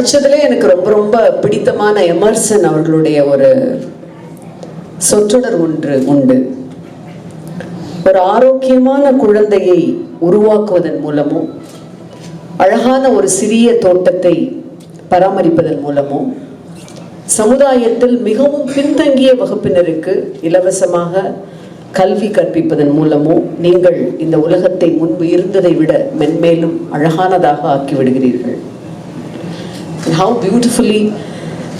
படித்ததில் எனக்கு ரொம்ப ரொம்ப பிடித்தமான எமர்சன் அவர்களுடைய ஒரு சொற்றொடர் ஒன்று உண்டு. ஒரு ஆரோக்கியமான குழந்தையை உருவாக்குவதன் மூலமும் அழகான ஒரு சிறிய தோட்டத்தை பராமரிப்பதன் மூலமும் சமுதாயத்தில் மிகவும் பின்தங்கிய வகுப்பினருக்கு இலவசமாக கல்வி கற்பிப்பதன் மூலமோ நீங்கள் இந்த உலகத்தை முன்பு இருந்ததை விட மென்மேலும் அழகானதாக ஆக்கி விடுகிறீர்கள். And how beautifully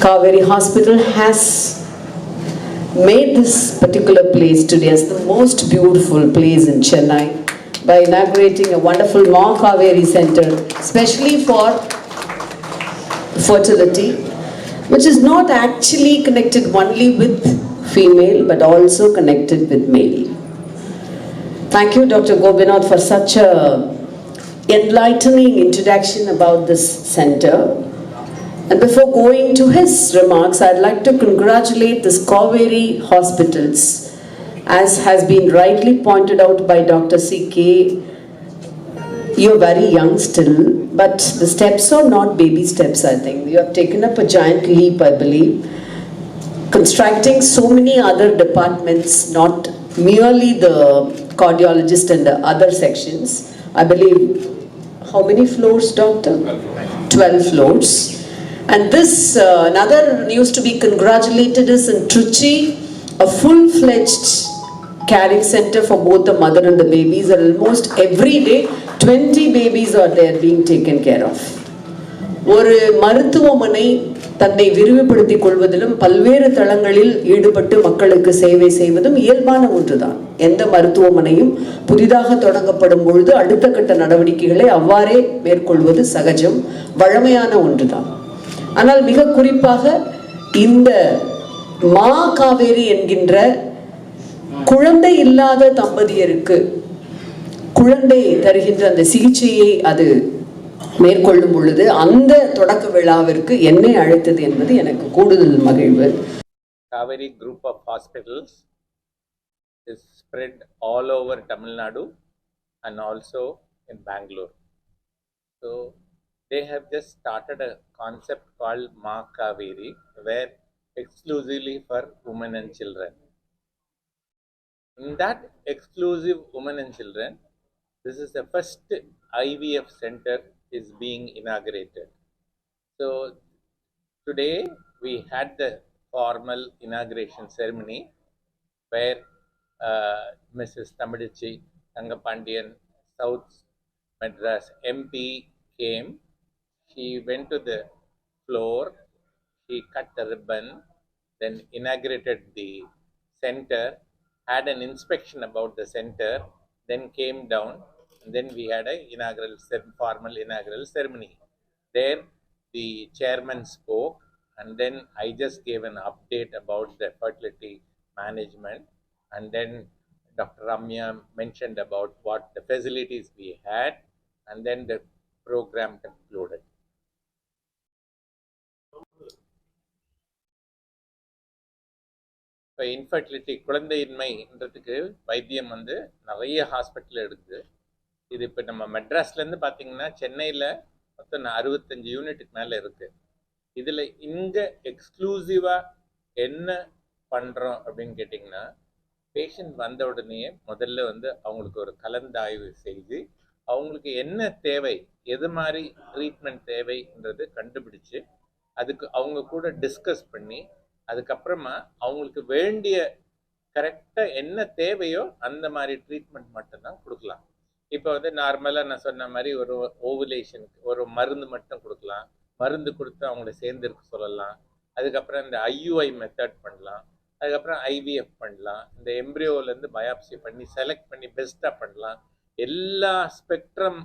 Kaveri Hospital has made this particular place today as the most beautiful place in Chennai by inaugurating a wonderful Ma Kaveri Center, especially for fertility, which is not actually connected only with female but also connected with male. Thank you, Dr. Gobinath, for such a enlightening introduction about this center. And before going to his remarks, I'd like to congratulate this Kaveri hospitals, as has been rightly pointed out by Dr. C.K. You're very young still, but the steps are not baby steps, I think. You have taken up a giant leap, I believe, constructing so many other departments, not merely the cardiologist and the other sections. I believe, how many floors, doctor? 12 floors. And this, uh, another news to be congratulated is in Trichy, a full-fledged caring center for both the mother and the babies. And almost every day, 20 babies are there being taken care of. ஒரு மருத்துவமனை தன்னை விரிவுபடுத்திக் கொள்வதிலும் பல்வேறு தளங்களில் ஈடுபட்டு மக்களுக்கு சேவை செய்வதும் இயல்பான ஒன்றுதான் எந்த மருத்துவமனையும் புதிதாக தொடங்கப்படும் பொழுது அடுத்த கட்ட நடவடிக்கைகளை அவ்வாறே மேற்கொள்வது சகஜம் வழமையான ஒன்றுதான் ஆனால் மிக குறிப்பாக இந்த மா காவேரி என்கின்ற குழந்தை இல்லாத தம்பதியருக்கு குழந்தை தருகின்ற அந்த சிகிச்சையை அது மேற்கொள்ளும் பொழுது அந்த தொடக்க விழாவிற்கு என்னை அழைத்தது என்பது எனக்கு கூடுதல் மகிழ்வு. Kaveri group of hospitals is spread all over Tamil Nadu and also in Bengaluru so They have just started a concept called Ma Kaveri, where exclusively for women and children. In that exclusive women and children, this is the first IVF center is being inaugurated. So today we had the formal inauguration ceremony where uh, Mrs. Tamadichi Tangapandian, South Madras MP came. She went to the floor, she cut the ribbon, then inaugurated the center, had an inspection about the center, then came down, and then we had a inaugural formal inaugural ceremony. There, the chairman spoke, and then I just gave an update about the fertility management, and then Dr. Ramya mentioned about what the facilities we had, and then the program concluded. இப்போ infertility குழந்தையின்மைன்றதுக்கு வைத்தியம் வந்து நிறைய hospital எடுக்குது. இது இப்போ நம்ம மெட்ராஸ்லேருந்து பார்த்தீங்கன்னா சென்னையில் மொத்தம் அறுபத்தஞ்சு யூனிட்டுக்கு மேலே இருக்குது இதில் இங்கே எக்ஸ்க்ளூசிவாக என்ன பண்ணுறோம் அப்படின்னு கேட்டிங்கன்னா பேஷண்ட் வந்த உடனே முதல்ல வந்து அவங்களுக்கு ஒரு கலந்தாய்வு செய்து அவங்களுக்கு என்ன தேவை எது மாதிரி ட்ரீட்மெண்ட் தேவைன்றது கண்டுபிடிச்சு அதுக்கு அவங்க கூட டிஸ்கஸ் பண்ணி அதுக்கப்புறமா அவங்களுக்கு வேண்டிய கரெக்டாக என்ன தேவையோ அந்த மாதிரி ட்ரீட்மெண்ட் மட்டும்தான் கொடுக்கலாம். இப்போ வந்து நார்மலாக நான் சொன்ன மாதிரி ஒரு ஓவுலேஷனுக்கு ஒரு மருந்து மட்டும் கொடுக்கலாம். மருந்து கொடுத்து அவங்கள சேர்ந்துருக்க சொல்லலாம். அதுக்கப்புறம் இந்த ஐயுஐ மெத்தட் பண்ணலாம். அதுக்கப்புறம் ஐவிஎஃப் பண்ணலாம். இந்த எம்ப்ரியோலேருந்து பயாப்சி பண்ணி செலக்ட் பண்ணி பெஸ்ட்டாக பண்ணலாம். எல்லா ஸ்பெக்ட்ரம்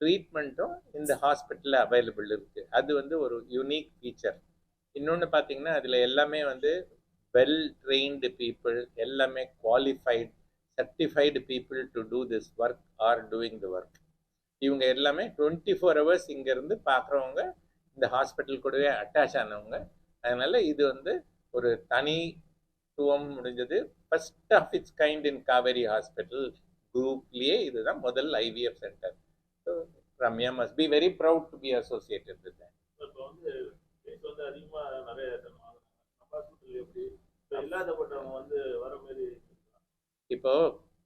ட்ரீட்மெண்ட்டும் இந்த ஹாஸ்பிட்டலில் அவைலபிள் இருக்குது அது வந்து ஒரு யூனிக் ஃபீச்சர் இன்னொன்று பார்த்தீங்கன்னா அதில் எல்லாமே வந்து வெல் ட்ரெயின்டு பீப்புள் எல்லாமே qualified certified people to do this work are doing the work இவங்க எல்லாமே டுவெண்ட்டி ஃபோர் ஹவர்ஸ் இங்கேருந்து பார்க்குறவங்க இந்த ஹாஸ்பிட்டல் கூடவே அட்டாச் ஆனவங்க. அதனால் இது வந்து ஒரு தனித்துவம் முடிஞ்சது. First of its kind in Kauvery hospital குரூப்லேயே இதுதான் முதல் IVF centre so Ramya must be very proud to be associated with அதிகமா நிறைய தருவாங்க ஹாஸ்பிட்டல் எப்படி? இல்லாதப்பட்டவங்க வந்து வர மாதிரி இப்போ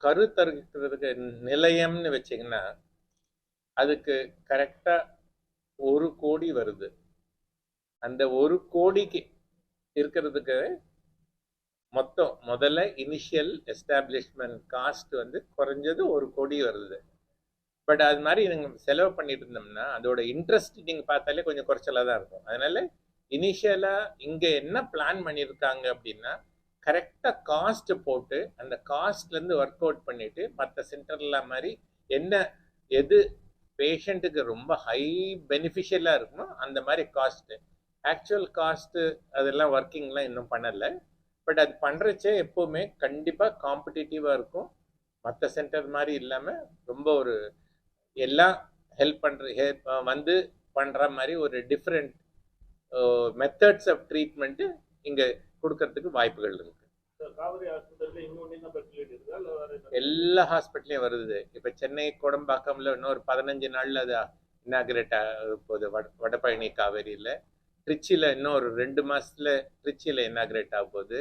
கருத்தரிக்கிறதுக்கு நிலையம்னு வச்சீங்கன்னா அதுக்கு கரெக்டா ஒரு கோடி வருது. அந்த ஒரு கோடிக்கு இருக்கிறதுக்கு மொத்தம் முதல்ல இனிஷியல் எஸ்டாப்ளிஷ்மெண்ட் காஸ்ட் வந்து குறைஞ்சது ஒரு கோடி வருது. பட் அது மாதிரி நீங்கள் செலவு பண்ணிட்டு இருந்தோம்னா அதோட இன்ட்ரெஸ்ட் நீங்கள் பார்த்தாலே கொஞ்சம் குறைச்சலாக தான் இருக்கும். அதனால இனிஷியலாக இங்கே என்ன பிளான் பண்ணியிருக்காங்க அப்படின்னா கரெக்டாக காஸ்ட் போட்டு அந்த காஸ்ட்லேருந்து ஒர்க் அவுட் பண்ணிட்டு மற்ற சென்டர்ல மாதிரி என்ன எது பேஷண்ட்டுக்கு ரொம்ப ஹை பெனிஃபிஷியலாக இருக்குமோ அந்த மாதிரி காஸ்ட்டு ஆக்சுவல் காஸ்ட்டு அதெல்லாம் ஒர்க்கிங்லாம் இன்னும் பண்ணலை. பட் அது பண்ணுறச்சே எப்போவுமே கண்டிப்பாக காம்படிட்டிவாக இருக்கும். மற்ற சென்டர் மாதிரி இல்லாமல் ரொம்ப ஒரு எல்லாம் ஹெல்ப் பண்ணுற ஹெல்ப் வந்து பண்ணுற மாதிரி ஒரு டிஃப்ரெண்ட் மெத்தட்ஸ் ஆஃப் ட்ரீட்மெண்ட்டு இங்கே கொடுக்கறதுக்கு வாய்ப்புகள் இருக்கா. எல்லா ஹாஸ்பிட்டலையும் வருது. இப்போ சென்னை கோடம்பாக்கம்ல இன்னொரு பதினஞ்சு நாளில் அது இன்னாகிரேட் போகுது. வட வடபழனி காவேரியில். திருச்சியில் இன்னும் ஒரு ரெண்டு மாசத்துல திருச்சியில் இன்னாகிரேட் ஆக போகுது.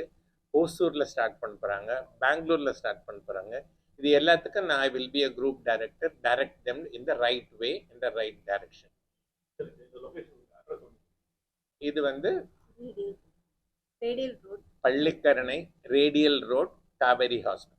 ஓசூரில் ஸ்டார்ட் பண்ண போகிறாங்க பெங்களூரில் ஸ்டார்ட் பண்ண போகிறாங்க இது எல்லாத்துக்கும் நான் I will be a group director direct them in the right way in the right direction இருக்கு இந்த லொகேஷன் அட்ரஸ் வந்து இது வந்து Pallikaranai radial road Kauvery hospital